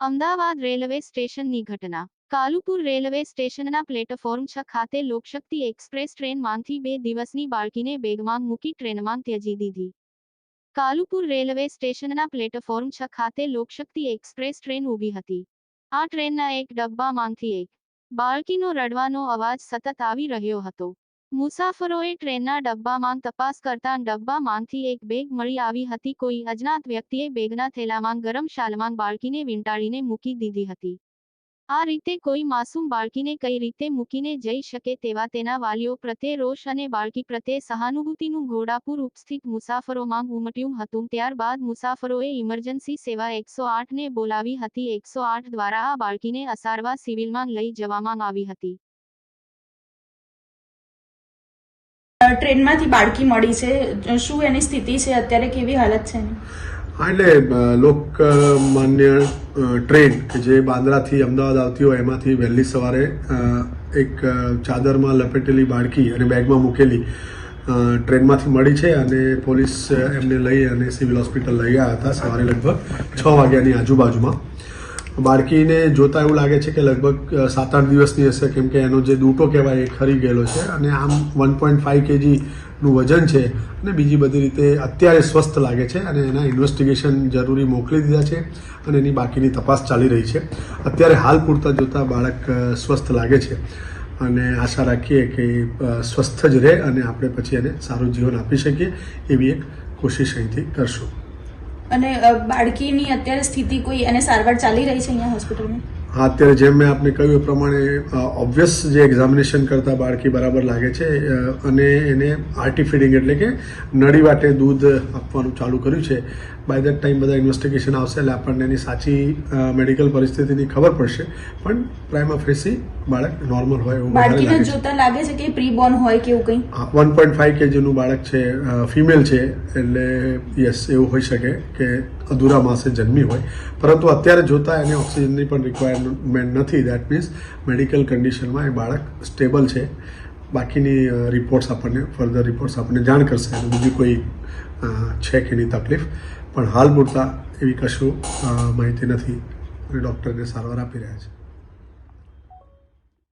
Ahmedabad railway સ્ટેશનની ઘટના. Kalupur railway સ્ટેશનના પ્લેટફોર્મ છ ખાતે લોકશક્તિ એક્સપ્રેસ ટ્રેનમાંથી બે દિવસની બાળકીને બેગમાં મૂકી ટ્રેનમાં ત્યજી દીધી. કાલુપુર રેલવે સ્ટેશનના પ્લેટફોર્મ છ ખાતે લોકશક્તિ એક્સપ્રેસ ટ્રેન ઊભી હતી. આ ટ્રેનના એક ડબ્બામાંથી એક બાળકીનો રડવાનો અવાજ સતત આવી રહ્યો હતો. મુસાફરોએ ટ્રેનના ડબ્બામાં તપાસ કરતા ડબ્બામાંથી એક બેગ મળી આવી હતી. કોઈ અજ્ઞાત વ્યક્તિએ બેગના થેલામાં ગરમ શાલમાં બાળકીને વીંટાળીને મૂકી દીધી હતી. આ રીતે કોઈ માસૂમ બાળકીને કઈ રીતે મૂકીને જઈ શકે તેવા તેના વાલીઓ પ્રત્યે રોષ અને બાળકી પ્રત્યે સહાનુભૂતિનું ઘોડાપુર ઉપસ્થિત મુસાફરોમાં ઉમટ્યું હતું. ત્યારબાદ મુસાફરોએ ઇમરજન્સી સેવા એકસો આઠને બોલાવી હતી. એકસો આઠ દ્વારા આ બાળકીને અસારવા સિવિલમાં લઈ જવામાં આવી હતી. ટ્રેનમાંથી બાળકી મળી છે. શું એની સ્થિતિ છે? અત્યારે કેવી હાલત છે હા એટલે અ, લોકમાન્ય ટ્રેન કે જે બાંદ્રાથી અમદાવાદ આવતી હોય એમાંથી વહેલી સવારે એક ચાદરમાં લપેટેલી બાળકી અને બેગમાં મૂકેલી ટ્રેનમાંથી મળી છે અને પોલીસ એમને લઈ અને સિવિલ હોસ્પિટલ લઈ ગયા હતા સવારે લગભગ છ વાગ્યાની આજુબાજુમાં. બાળકીને જોતા એવું લાગે છે કે લગભગ સાત આઠ દિવસની હશે, કેમ કે એનો જે દૂટો કહેવાય એ ખરી ગયેલો છે અને આમ વન પોઈન્ટ ફાઇવ કેજીનું વજન છે અને બીજી બધી રીતે અત્યારે સ્વસ્થ લાગે છે અને એના ઇન્વેસ્ટિગેશન જરૂરી મોકલી દીધા છે અને એની બાકીની તપાસ ચાલી રહી છે. અત્યારે હાલ પૂરતા જોતા બાળક સ્વસ્થ લાગે છે અને આશા રાખીએ કે સ્વસ્થ જ રહે અને આપણે પછી એને સારું જીવન આપી શકીએ એવી એક કોશિશ અહીંથી કરશું. અને બાળકીની અત્યારે સ્થિતિ કોઈ એને સારવાર ચાલી રહી છે અહીંયા હોસ્પિટલમાં? હા અત્યારે જેમ મેં આપને કહ્યું એ પ્રમાણે ઓબ્વિયસ જે એક્ઝામિનેશન કરતા બાળકી બરાબર લાગે છે અને એને આર્ટી ફીડિંગ એટલે કે નળી વાટે દૂધ આપવાનું ચાલુ કર્યું છે. બાય દેટ ટાઈમ બધા ઇન્વેસ્ટિગેશન આવશે એટલે આપણને એની સાચી મેડિકલ પરિસ્થિતિની ખબર પડશે. પણ પ્રાઇમા ફેસી બાળક નોર્મલ હોય એવું બાળકીને જોતા લાગે છે કે પ્રી બોર્ન હોય કે એવું કંઈ? વન પોઈન્ટ ફાઈવ કેજીનું બાળક છે ફિમેલ છે એટલે યસ એવું હોઈ શકે કે અધૂરા માસે જન્મી હોય. પરંતુ અત્યારે જોતા એને ઓક્સિજનની પણ રિક્વાયરમેન્ટ નથી. દેટ મીન્સ મેડિકલ કન્ડિશનમાં એ બાળક સ્ટેબલ છે. બાકીની રિપોર્ટ્સ આપણને ફર્ધર રિપોર્ટ્સ આપણને જાણ કરશે. અને બીજી કોઈ છે કે એની તકલીફ. પણ હાલ પૂરતા એવી કશું માહિતી નથી. અને ડૉક્ટરને સારવાર આપી રહ્યા છે.